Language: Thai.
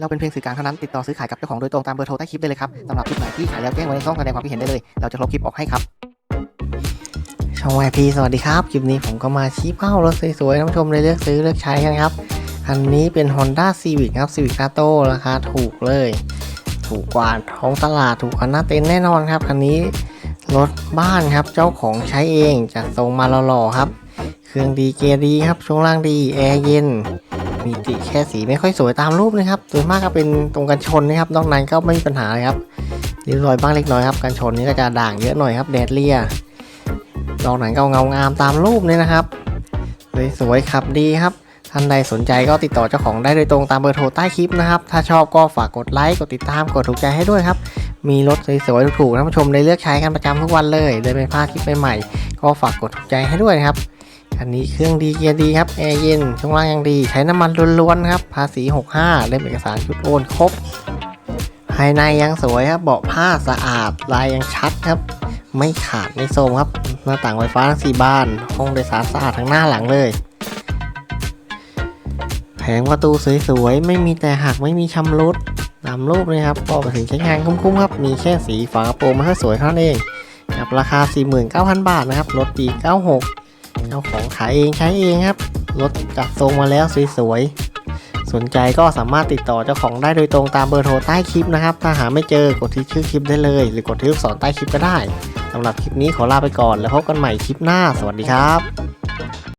เราเป็นเพียงสื่อกลางเท่านั้นติดต่อซื้อขายกับเจ้าของโดยตรงตามเบอร์โทรใต้คลิปได้เลยครับสำหรับคลิปไหนที่ขายแล้วแจ้งไว้ในช่องแสดงความคิดเห็นได้เลย เราจะลบคลิปออกให้ครับ ช่องวายพีสวัสดีครับ คลิปนี้ผมก็มาชี้เป้ารถสวยๆท่านผู้ชมเลยเลือกซื้อเลือกใช้กันครับคันนี้เป็น Honda Civic ครับ Civic a t o ราคาถูกเลย ถูกกว่าท้องตลาดถูกกว่าหน้าเต็นท์แน่นอนครับคันนี้รถบ้านครับเจ้าของใช้เองจัดทรงมาหล่อๆครับ เครื่องดีเกียร์ดีครับช่วงล่างดีแอร์เย็น มีติแค่สีไม่ค่อยสวยตามรูปนะครับส่วนมากก็เป็นตรงกันชนนะครับนอกนั้นก็ไม่มีปัญหาเลยครับริ้วรอยบ้างเล็กน้อยครับกันชนนี้ก็จะด่างเยอะหน่อยครับแดดเลียดอกนังก็เงางามตามรูปนี่นะครับสวยๆขับดีครับท่านใดสนใจก็ติดต่อเจ้าของได้โดยตรงตามเบอร์โทรใต้คลิปนะครับ ถ้าชอบก็ฝากกดไลค์ กดติดตาม กดถูกใจให้ด้วยครับ มีรถสวยๆถูกๆท่านผู้ชมได้เลือกใช้กันประจำทุกวันเลย ได้ไม่พลาดคลิปใหม่ๆ ก็ฝากกดถูกใจให้ด้วยนะครับ คันนี้เครื่องดีเกียร์ดีครับ แอร์เย็น ช่วงล่างยังดี ใช้น้ำมันล้วนๆครับ ภาษี 65 เล่มเอกสารชุดโอนครบ ภายในยังสวยครับ เบาะผ้าสะอาด ลายยังชัดครับ ไม่ขาดไม่โทรมครับ หน้าต่างไฟฟ้าทั้งสี่บาน ห้องโดยสารสะอาดทั้งหน้าหลังเลยแผงประตูสวยๆ ไม่มีแต่หักไม่มีชำรุดตามรูปเลยครับก็มาถึงใช้งานคุ้มๆครับ มีแค่สีฝากระโปรงมาให้สวยเท่านั้นเองกับราคา 49,000 บาทนะครับ รถปี96 เอาของขายเองใช้เองครับ รถจัดทรงมาแล้วสวยๆ สนใจก็สามารถติดต่อเจ้าของได้โดยตรงตามเบอร์โทรใต้คลิปนะครับ ถ้าหาไม่เจอกดที่ชื่อคลิปได้เลย หรือกดที่ลูกศรใต้คลิปก็ได้สำหรับคลิปนี้ขอลาไปก่อน แล้วพบกันใหม่คลิปหน้า สวัสดีครับ